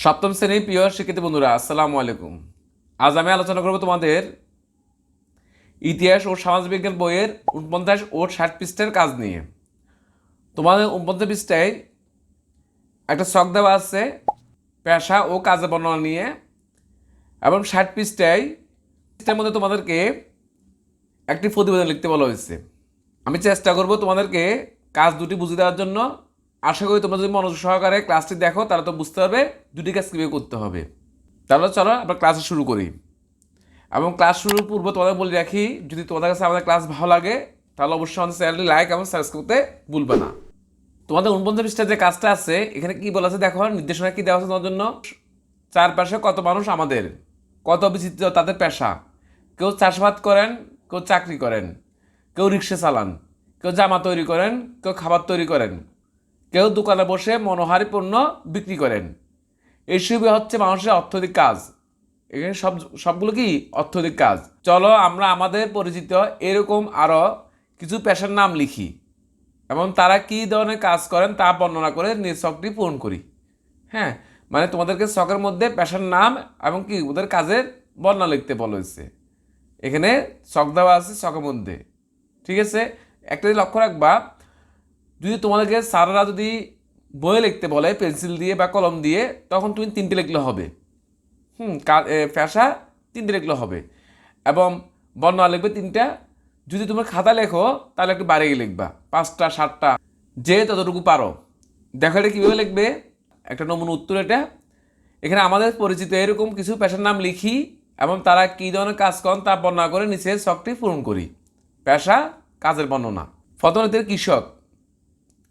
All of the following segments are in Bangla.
সপ্তম শ্রেণির প্রিয় শিক্ষিত বন্ধুরা, আসসালামু আলাইকুম। আজ আমি আলোচনা করব তোমাদের ইতিহাস ও সমাজবিজ্ঞান বইয়ের উনপঞ্চাশ ও ষাট পৃষ্ঠের কাজ নিয়ে। তোমাদের উনপঞ্চাশ পৃষ্ঠায় একটা শখ দেওয়া আছে, পেশা ও কাজের বর্ণনা নিয়ে, এবং ষাট পৃষ্ঠায় মধ্যে তোমাদেরকে একটি প্রতিবেদন লিখতে বলা হয়েছে। আমি চেষ্টা করব তোমাদেরকে কাজ দুটি বুঝিয়ে দেওয়ার জন্য আশা করি তোমরা যদি মনোযোগ সহকারে ক্লাসটি দেখো, তাহলে তো বুঝতে পারবে দুটি কাজ কীভাবে করতে হবে। তাহলে চলো, আমরা ক্লাস শুরু করি। এবং ক্লাস শুরুর পূর্ব তোমাদের বলে রাখি, যদি তোমাদের কাছে আমাদের ক্লাস ভালো লাগে, তাহলে অবশ্যই আমাদের চ্যানেলটি লাইক এবং সাবস্ক্রাইব করতে ভুলবে না। তোমাদের উনপঞ্চাশ পৃষ্ঠার যে কাজটা আছে, এখানে কি বলা আছে দেখো, নির্দেশনা কি দেওয়া আছে তোমার জন্য? চারপাশে কত মানুষ আমাদের, কত বিচিত্র তাদের পেশা। কেউ চাষাবাদ করেন, কেউ চাকরি করেন, কেউ রিক্সা চালান, কেউ জামা তৈরি করেন, কেউ খাবার তৈরি করেন। কেউ দোকানে বসে মনোহারি পণ্য বিক্রি করেন। এসবই হচ্ছে মানুষের অর্থনৈতিক কাজ। এখানে সব, সবগুলো কি? অর্থনৈতিক কাজ। চলো আমরা আমাদের পরিচিত এরকম আরও কিছু পেশার নাম লিখি। এবং তারা কী ধরনের কাজ করেন তা বর্ণনা করে নিজ শখটি পূরণ করি। হ্যাঁ মানে তোমাদেরকে শখের মধ্যে পেশার নাম এবং কি ওদের কাজের বর্ণনা লিখতে বলা হয়েছে। এখানে শখ দেওয়া আছে শখের মধ্যে। ঠিক আছে? একটা লক্ষ্য রাখবা যদি তোমাদেরকে স্যাররা যদি বইয়ে লিখতে বলে, পেন্সিল দিয়ে বা কলম দিয়ে, তখন তুমি তিনটে লিখলে হবে। হুম পেশা তিনটে লিখলে হবে। এবং বর্ণনা লিখবে তিনটা। যদি তোমার খাতা লেখো, তাহলে একটু বাড়িয়ে লিখবা। পাঁচটা, সাতটা, যে ততটুকু পারো। দেখো এটা কীভাবে লিখবে। একটা নমুনা উত্তর এটা। এখানে আমাদের পরিচিত এরকম কিছু পেশার নাম লিখি, এবং তারা কী ধরনের কাজ করেন তা বর্ণনা করে নিচের শখটি পূরণ করি। পেশা, কাজের বর্ণনা। ফতনীতির কৃষক।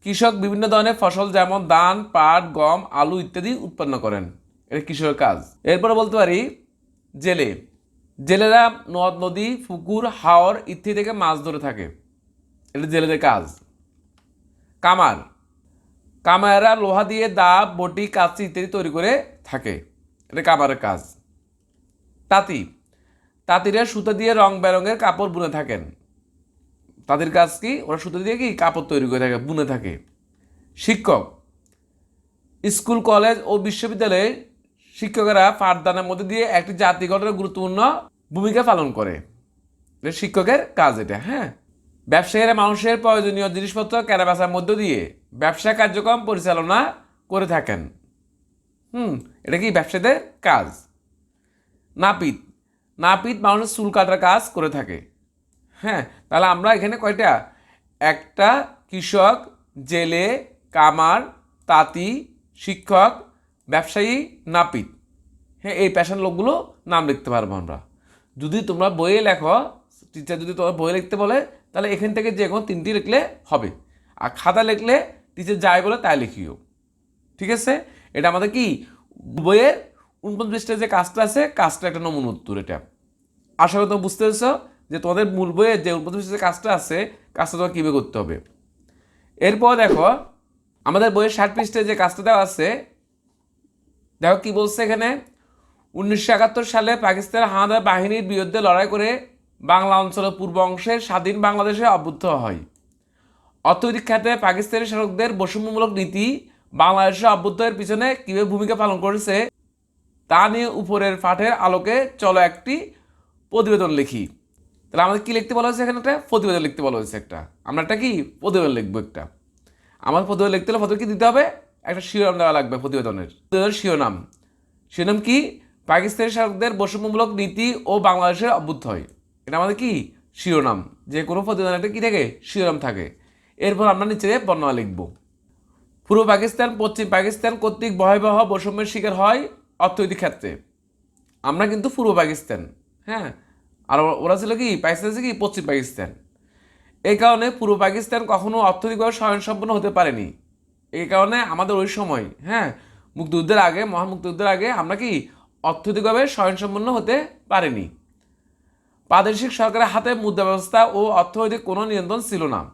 কৃষক বিভিন্ন ধরনের ফসল যেমন ধান, পাট, গম, আলু ইত্যাদি উৎপন্ন করেন। এটা কৃষকের কাজ। এরপরে বলতে পারি জেলে। জেলেরা নদ, নদী, পুকুর, হাওর ইত্যাদি থেকে মাছ ধরে থাকে। এটা জেলেদের কাজ। কামার। কামারেরা লোহা দিয়ে দা বটি, কাঁচি ইত্যাদি তৈরি করে থাকে। এটা কামারের কাজ। তাঁতি। তাঁতিরা সুতো দিয়ে রং বেরঙের কাপড় বুনে থাকেন। তাদের কাজ কি? ওরা সুতো দিয়ে কি? কাপড় তৈরি করে থাকে, বুনে থাকে। শিক্ষক, স্কুল, কলেজ ও বিশ্ববিদ্যালয়ে শিক্ষকেরা পাঠদানের মধ্যে দিয়ে একটি জাতি গঠনের গুরুত্বপূর্ণ ভূমিকা পালন করে। শিক্ষকের কাজ এটা হ্যাঁ? ব্যবসায়ীরা মানুষের প্রয়োজনীয় জিনিসপত্র কেনাবেচার মধ্য দিয়ে ব্যবসা কার্যক্রম পরিচালনা করে থাকেন। হুম, এটা কি ব্যবসায়ীদের কাজ? নাপিত নাপিত মানুষের চুল কাটার কাজ করে থাকে। হ্যাঁ তাহলে আমরা এখানে কয়টা? একটা কৃষক, জেলে, কামার, তাঁতি, শিক্ষক, ব্যবসায়ী, নাপিত। হ্যাঁ এই পেশার লোকগুলো নাম লিখতে পারব আমরা। যদি তোমরা বইয়ে লেখো টিচার যদি তোমার বইয়ে লিখতে বলে, তাহলে এখান থেকে যে কোনো তিনটি লিখলে হবে। আর খাতা লিখলে টিচার যাই বলে তাই লিখিও। ঠিক আছে? এটা আমাদের কি? বইয়ের উনপঞ্চাশটা যে কাজটা আছে, কাজটা একটা নমুন উত্তর এটা। আশা করি তোমরা বুঝতে পেরেছ। যে তোমাদের মূল বইয়ের যে যে কাজটা আছে, কাজটা তোমার কীভাবে করতে হবে? এরপর দেখো, আমাদের বইয়ের ষাট পৃষ্ঠে যে কাজটা দেওয়া আছে, দেখো কি বলছে এখানে? উনিশশো একাত্তর সালে পাকিস্তানের হানাদার বাহিনীর বিরুদ্ধে লড়াই করে বাংলা অঞ্চলের পূর্ব অংশের স্বাধীন বাংলাদেশে অবদ্ধ হয়। অর্থনৈতিক খাতে পাকিস্তানি শাসকদের বৈষম্যমূলক নীতি বাংলাদেশে অভ্যুত্থানের পিছনে কীভাবে ভূমিকা পালন করেছে, তা নিয়ে উপরের পাঠের আলোকে চলো একটি প্রতিবেদন লিখি। তাহলে আমাদের কী লিখতে বলা হয়েছে এখানে একটা? প্রতিবেদন লিখতে বলা হয়েছে একটা। আমরা একটা কি? প্রতিবেদন লিখব একটা। আমার প্রতিবেদন লিখতে হলে প্রথমে কি দিতে হবে? একটা শিরোনাম দেওয়া লাগবে প্রতিবেদনের। প্রতিবেদনের শিরোনাম। শিরোনাম কি? পাকিস্তানি শাসকদের বৈষম্যমূলক নীতি ও বাংলাদেশের হয়। এটা আমাদের কি? শিরোনাম। যে কোনো প্রতিবেদনের একটা কী থাকে? শিরোনাম থাকে। এরপর আমরা নিচে বর্ণনা লিখব। পূর্ব পাকিস্তান, পশ্চিম পাকিস্তান কর্তৃক ভয়াবহ বৈষম্যের শিকার হয় অর্থনৈতিক ক্ষেত্রে। আমরা কিন্তু পূর্ব পাকিস্তান হ্যাঁ? আর ওরা- ছিল কি, পাকিস্তান ছিল কি, পশ্চিম পাকিস্তান। এই কারণে পূর্ব পাকিস্তান কখনো অর্থনৈতিকভাবে স্বয়ংসম্পন্ন হতে পারেনি। এই কারণে আমাদের ওই সময় হ্যাঁ মুক্তিযুদ্ধের আগে মহান মুক্তিযুদ্ধের আগে আমরা কি অর্থনৈতিকভাবে স্বয়ংসম্পন্ন হতে পারিনি। প্রাদেশিক সরকারের হাতে মুদ্রা ব্যবস্থা ও অর্থনৈতিক কোনো নিয়ন্ত্রণ ছিল না।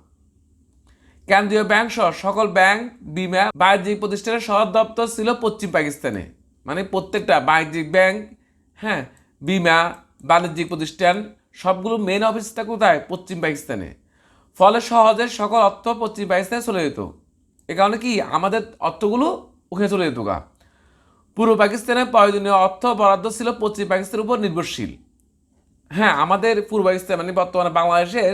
কেন্দ্রীয় ব্যাংক সহ সকল ব্যাংক, বিমা, বাণিজ্যিক প্রতিষ্ঠানের সদর দপ্তর ছিল পশ্চিম পাকিস্তানে। মানে প্রত্যেকটা বাণিজ্যিক ব্যাংক হ্যাঁ বিমা বাণিজ্যিক প্রতিষ্ঠান, সবগুলো মেন অফিসটা কোথায়? পশ্চিম পাকিস্তানে। ফলে সহজে সকল অর্থ পশ্চিম পাকিস্তানে চলে যেত। এ কারণে কি? আমাদের অর্থগুলো ওখানে চলে যেত গা। পূর্ব পাকিস্তানে প্রয়োজনীয় অর্থ বরাদ্দ ছিল পশ্চিম পাকিস্তানের উপর নির্ভরশীল। হ্যাঁ আমাদের পূর্ব পাকিস্তান মানে বর্তমানে বাংলাদেশের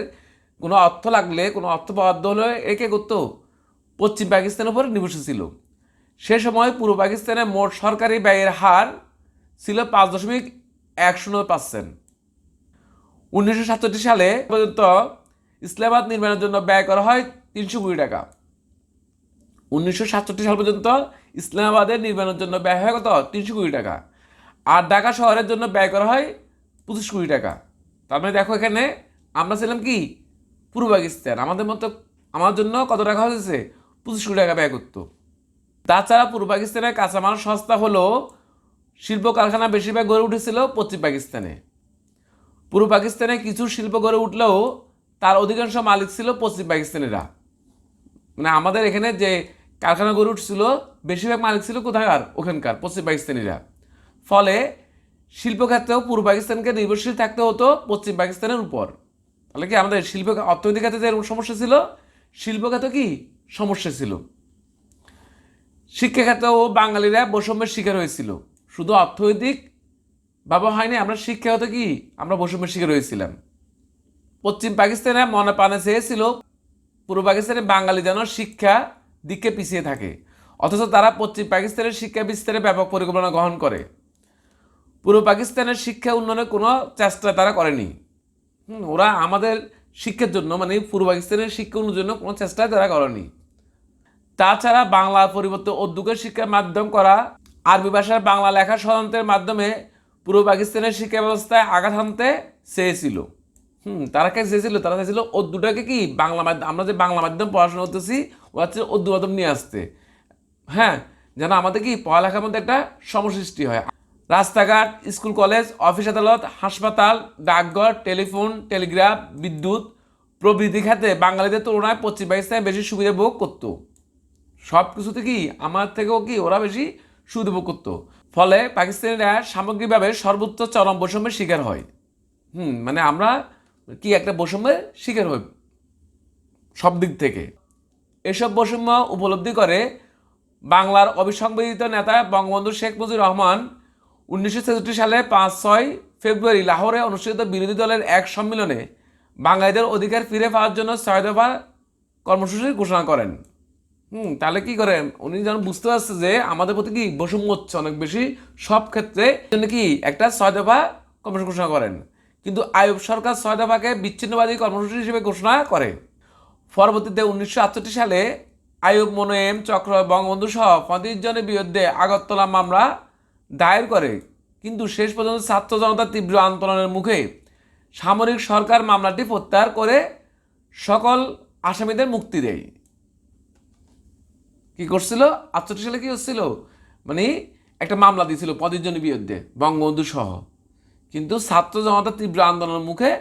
কোনো অর্থ লাগলে, কোনো অর্থ বরাদ্দ হলে একে করতো? পশ্চিম পাকিস্তানের উপর নির্ভরশীল ছিল। সে সময় পূর্ব পাকিস্তানে মোট সরকারি ব্যয়ের হার ছিল পাঁচ দশমিক এক শূন্য পার্সেন্ট উনিশশো সাতষট্টি সালে পর্যন্ত ইসলামাবাদ নির্মাণের জন্য ব্যয় করা হয় তিনশো কোটি টাকা। উনিশশো সাতষট্টি সাল পর্যন্ত ইসলামাবাদের নির্মাণের জন্য ব্যয় হয় কত? তিনশো কোটি টাকা। আর ঢাকা শহরের জন্য ব্যয় করা হয় পঁচিশ কোটি টাকা। তার মানে দেখো এখানে আমরা ছিলাম কি? পূর্ব পাকিস্তান। আমাদের মতো আমার জন্য কত টাকা হয়েছে? পঁচিশ কোটি টাকা ব্যয় করতো। তাছাড়া পূর্ব পাকিস্তানের কাঁচামাল সস্তা হলেও শিল্প কারখানা বেশিরভাগ গড়ে উঠেছিল পশ্চিম পাকিস্তানে। পূর্ব পাকিস্তানে কিছু শিল্প গড়ে উঠলেও তার অধিকাংশ মালিক ছিল পশ্চিম পাকিস্তানিরা। মানে আমাদের এখানে যে কারখানা গড়ে উঠছিল, বেশিরভাগ মালিক ছিল কোথাকার ওখানকার, পশ্চিম পাকিস্তানিরা। ফলে শিল্পক্ষেত্রেও পূর্ব পাকিস্তানকে নির্ভরশীল থাকতে হতো পশ্চিম পাকিস্তানের উপর। তাহলে কি আমাদের শিল্প অর্থনৈতিক খাতে যে সমস্যা ছিল? শিল্পখাতে কি সমস্যা ছিল? শিক্ষাক্ষেত্রেও বাঙালিরা বৈষম্যের শিকার হয়েছিল। শুধু অর্থনৈতিক ভাবা হয়নি, আমরা শিক্ষাগত কি? আমরা বৈষম্যের শিকার রয়েছিলাম। পশ্চিম পাকিস্তানে মনে প্রাণে চেয়েছিল, পূর্ব পাকিস্তানে বাঙালি যেন শিক্ষা দিকে পিছিয়ে থাকে। অথচ তারা পশ্চিম পাকিস্তানের শিক্ষা বিস্তারে ব্যাপক পরিকল্পনা গ্রহণ করে। পূর্ব পাকিস্তানের শিক্ষা উন্নয়নের কোনো চেষ্টা তারা করেনি। ওরা আমাদের শিক্ষার জন্য মানে পূর্ব পাকিস্তানের শিক্ষা উন্নয়নের জন্য কোনো চেষ্টাই তারা করেনি। তাছাড়া বাংলার পরিবর্তে উর্দুকে শিক্ষার মাধ্যম করা আরবি ভাষার বাংলা লেখা ষড়যন্ত্রের মাধ্যমে পূর্ব পাকিস্তানের শিক্ষা ব্যবস্থায় আঘাত হানতে চেয়েছিল। হুম, তারা কে চেয়েছিল? তারা চাইছিল উর্দুটাকে কি? বাংলা মাধ্যম আমরা যে বাংলা মাধ্যম পড়াশোনা করতেছি, ওরা হচ্ছে উর্দু মাধ্যম নিয়ে আসতে হ্যাঁ যেন আমাদের কি পড়ালেখার মধ্যে একটা সমসৃষ্টি হয়। রাস্তাঘাট, স্কুল, কলেজ, অফিস আদালত, হাসপাতাল, ডাকঘর, টেলিফোন, টেলিগ্রাফ, বিদ্যুৎ প্রভৃতি খাতে বাঙালিদের তুলনায় পশ্চিম পাকিস্তানে বেশি সুবিধা ভোগ করতো। সব কিছুতে কি আমার থেকেও কি ওরা বেশি ভোগ করতো ফলে পাকিস্তানিরা সামগ্রিকভাবে সর্বোচ্চ চরম বৈষম্যের শিকার হয়। হুম মানে আমরা কি একটা বৈষম্যের শিকার হই? সব দিক থেকে। এসব বৈষম্য উপলব্ধি করে বাংলার অবিসংবাদিত নেতা বঙ্গবন্ধু শেখ মুজিবুর রহমান উনিশশো ছেষট্টি সালে পাঁচ ছয় ফেব্রুয়ারি লাহোরে অনুষ্ঠিত বিরোধী দলের এক সম্মেলনে বাঙালিদের অধিকার ফিরে পাওয়ার জন্য ছয় দফা কর্মসূচির ঘোষণা করেন। হুম, তাহলে কি করেন? উনি যেন বুঝতে পারছে যে আমাদের প্রতি কি বৈষম্য হচ্ছে অনেক বেশি। সব ক্ষেত্রে জন্য কি একটা ছয় দফা কর্মসূচি ঘোষণা করেন। কিন্তু আয়ুব সরকার ছয় দফাকে বিচ্ছিন্নবাদী কর্মসূচি হিসেবে ঘোষণা করে। পরবর্তীতে উনিশশো আটষট্টি সালে আয়ুব মনোয়েম চক্র বঙ্গবন্ধু সহ পঁয়ত্রিশ জনের বিরুদ্ধে আগরতলা মামলা দায়ের করে। কিন্তু শেষ পর্যন্ত ছাত্র জনতার তীব্র আন্দোলনের মুখে সামরিক সরকার মামলাটি প্রত্যাহার করে সকল আসামিদের মুক্তি দেয়। কি করছিল? আটষট্টি সালে কি হচ্ছিল? মানে একটা মামলা দিয়েছিল জনের বিরুদ্ধে, বঙ্গবন্ধু সহ। কিন্তু ছাত্র জনতার তীব্র আন্দোলনের মুখে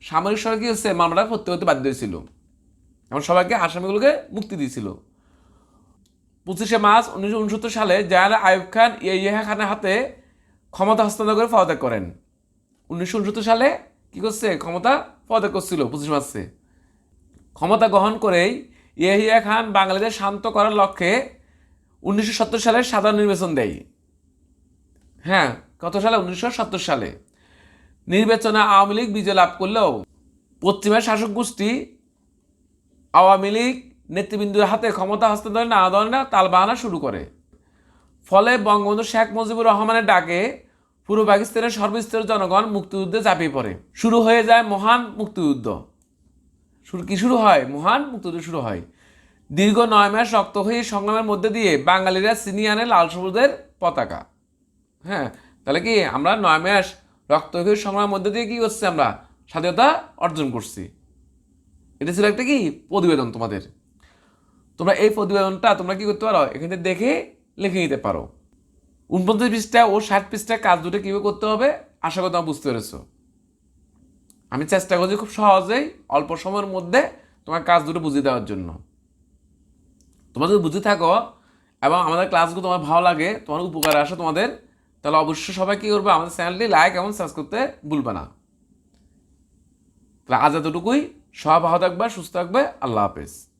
সামরিক সরকার কি হচ্ছে? মামলাটা প্রত্যাহার করতে বাধ্য হয়েছিল। এবং সবাইকে আসামিগুলোকে মুক্তি দিয়েছিল পঁচিশে মার্চ উনিশশো উনসত্তর সালে জয়াল আয়ুব খান ইয়া খানের হাতে ক্ষমতা হস্তান্তর করে পদত্যাগ করেন। উনিশশো উনসত্তর সালে কি করছে? ক্ষমতা পদত্যাগ করছিল পঁচিশ মার্চে। ক্ষমতা গ্রহণ করেই ইয়াহিয়া খান বাঙালিদের শান্ত করার লক্ষ্যে উনিশশো সত্তর সালে সাধারণ নির্বাচন দেয়। হ্যাঁ কত সালে? উনিশশো সত্তর সালে। নির্বাচনে আওয়ামী লীগ বিজয় লাভ করলেও পশ্চিমের শাসক গোষ্ঠী আওয়ামী লীগ নেতৃবৃন্দের হাতে ক্ষমতা হস্তান্তর না দেওয়ার তাল বাহানা শুরু করে। ফলে বঙ্গবন্ধু শেখ মুজিবুর রহমানের ডাকে পূর্ব পাকিস্তানের সর্বস্তরের জনগণ মুক্তিযুদ্ধে ঝাঁপিয়ে পড়ে। শুরু হয়ে যায় মহান মুক্তিযুদ্ধ। শুরু কি শুরু হয়? মহান মুক্তিযুদ্ধ শুরু হয়। দীর্ঘ নয় মাস রক্ত হয়ে সংগ্রামের মধ্যে দিয়ে বাঙালিরা চিনিয়ে আনে লাল সবুজের পতাকা। হ্যাঁ তাহলে কি আমরা নয় মাস রক্ত হয়ে সংগ্রামের মধ্যে দিয়ে কি করছি আমরা? স্বাধীনতা অর্জন করছি। এটা ছিল একটা কি? প্রতিবেদন তোমাদের। তোমরা এই প্রতিবেদনটা তোমরা কি করতে পারো? এখানে দেখে লিখে নিতে পারো। উনপঞ্চাশ পৃষ্ঠা ও ষাট পৃষ্ঠা কাজ দুটো কীভাবে করতে হবে? আশা করি তোমরা বুঝতে পেরেছ। আমি চেষ্টা করছি খুব সহজেই অল্প সময়ের মধ্যে তোমার কাজ দুটো বুঝিয়ে দেওয়ার জন্য। তোমার যদি বুঝে থাকো এবং আমাদের ক্লাসগুলো তোমার ভালো লাগে, তোমার উপকার আসে তোমাদের, তাহলে অবশ্যই সবাই কী করবে? আমাদের চ্যানেলটি লাইক এবং সাবস্ক্রাইব করতে ভুলবে না। তাহলে আজ এতটুকুই। সব ভালো থাকবে, সুস্থ থাকবে। আল্লাহ হাফেজ।